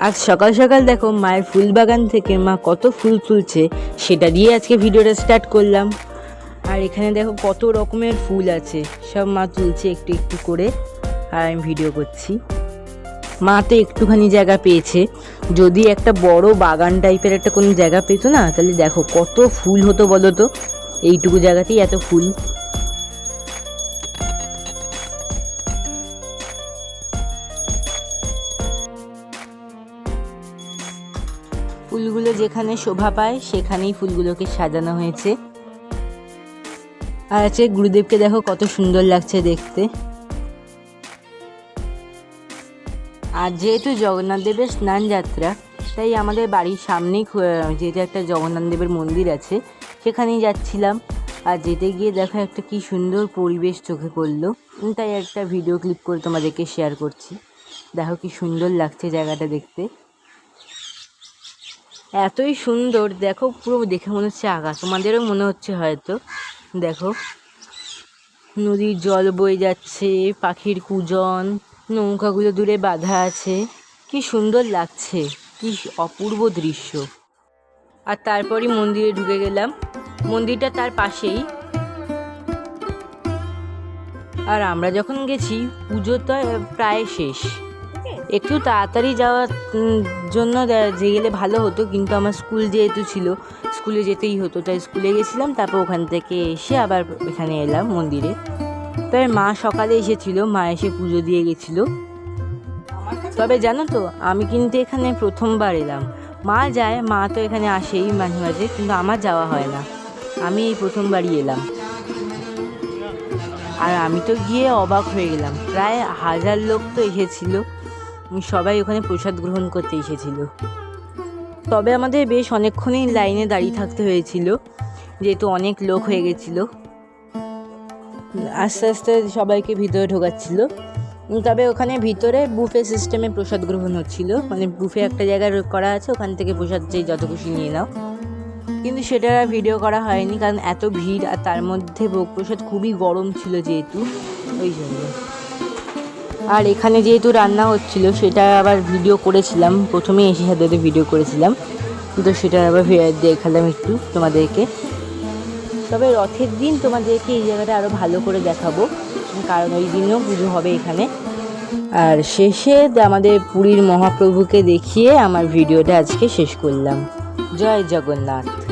আজ সকাল সকাল দেখো মায়ের ফুল বাগান থেকে মা কত ফুল তুলছে, সেটা দিয়ে আজকে ভিডিওটা স্টার্ট করলাম। আর এখানে দেখো কত রকমের ফুল আছে, সব মা তুলছে একটু একটু করে, আর আমি ভিডিও করছি। মা তো একটুখানি জায়গা পেয়েছে, যদি একটা বড় বাগান টাইপের একটা কোনো জায়গা পেতো না, তাহলে দেখো কত ফুল হতো বলো তো, এইটুকু জায়গাতেই এত ফুল। ফুলগুলো যেখানে শোভা পায়, সেখানেই ফুলগুলোকে সাজানো হয়েছে। আর আছে, গুরুদেবকে দেখো কত সুন্দর লাগছে দেখতে। আর যেহেতু জগন্নাথ দেবের স্নান যাত্রা, তাই আমাদের বাড়ির সামনেই যেহেতু একটা জগন্নাথ দেবের মন্দির আছে, সেখানেই যাচ্ছিলাম। আর যেতে গিয়ে দেখো একটা কি সুন্দর পরিবেশ চোখে পড়ল। তাই একটা ভিডিও ক্লিপ করে তোমাদেরকে শেয়ার করছি। দেখো কি সুন্দর লাগছে জায়গাটা দেখতে। এতই সুন্দর। দেখো, পুরো দেখে মনে হচ্ছে আকাশ। তোমাদেরও মনে হচ্ছে হয়তো। দেখো, নদীর জল বয়ে যাচ্ছে, পাখির কুজন, নৌকাগুলো দূরে বাঁধা আছে। কি সুন্দর লাগছে, কি অপূর্ব দৃশ্য। আর তারপরই মন্দিরে ঢুকে গেলাম। মন্দিরটা তার পাশেই। আর আমরা যখন গেছি, পুজো তো প্রায় শেষ। একটু তাড়াতাড়ি যাওয়ার জন্য যে গেলে ভালো হতো, কিন্তু আমার স্কুল যেহেতু ছিল, স্কুলে যেতেই হতো, তাই স্কুলে গেছিলাম, তারপর ওখান থেকে এসে আবার এখানে এলাম মন্দিরে। তবে মা সকালে এসেছিল, মা এসে পুজো দিয়ে গেছিল। তবে জানো তো, আমি কিন্তু এখানে প্রথমবার এলাম। মা যায়, মা তো এখানে আসেই মাঝে মাঝে, কিন্তু আমার যাওয়া হয় না। আমি এই প্রথমবারই এলাম। আর আমি তো গিয়ে অবাক হয়ে গেলাম। প্রায় হাজার লোক তো এসেছিল। সবাই ওখানে প্রসাদ গ্রহণ করতে এসেছিল। তবে আমাদের বেশ অনেকক্ষণই লাইনে দাঁড়িয়ে থাকতে হয়েছিল, যেহেতু অনেক লোক হয়ে গেছিল। আস্তে আস্তে সবাইকে ভিতরে ঢোকাচ্ছিল। তবে ওখানে ভিতরে বুফে সিস্টেমে প্রসাদ গ্রহণ হচ্ছিল। মানে বুফে একটা জায়গায় করা আছে, ওখান থেকে প্রসাদ যে যত খুশি নিয়ে নাও। কিন্তু সেটা ভিডিও করা হয়নি, কারণ এত ভিড় আর তার মধ্যে ভোগ প্রসাদ খুবই গরম ছিল যেহেতু, ওই জন্য। আর এখানে যেহেতু রান্না হচ্ছিল, সেটা আবার ভিডিও করেছিলাম। প্রথমে এসে সাথে ভিডিও করেছিলাম। তো সেটা আবার দেখালাম একটু তোমাদেরকে। তবে রথের দিন তোমাদেরকে এই জায়গাটা আরও ভালো করে দেখাবো। কারণ ওই দিনও পুজো হবে এখানে। আর শেষে আমাদের পুরীর মহাপ্রভুকে দেখিয়ে আমার ভিডিওটা আজকে শেষ করলাম। জয় জগন্নাথ।